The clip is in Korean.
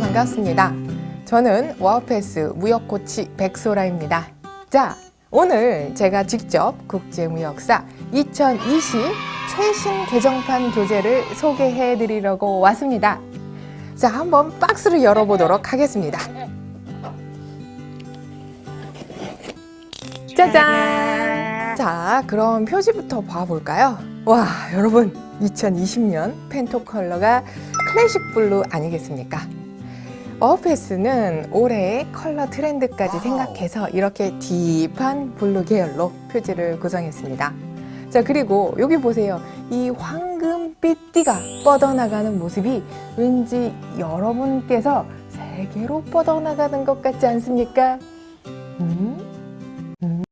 반갑습니다. 저는 와우패스 무역코치 백소라입니다. 자, 오늘 제가 직접 국제무역사 2020 최신 개정판 교재를 소개해 드리려고 왔습니다. 자, 한번 박스를 열어보도록 하겠습니다. 짜잔! 자, 그럼 표지부터 봐볼까요? 와, 여러분, 2020년 펜토 컬러가 클래식 블루 아니겠습니까? 어패스는 올해의 컬러 트렌드까지 생각해서 이렇게 딥한 블루 계열로 표지를 구성했습니다. 자, 그리고 여기 보세요. 이 황금빛 띠가 뻗어나가는 모습이 왠지 여러분께서 세계로 뻗어나가는 것 같지 않습니까? 음?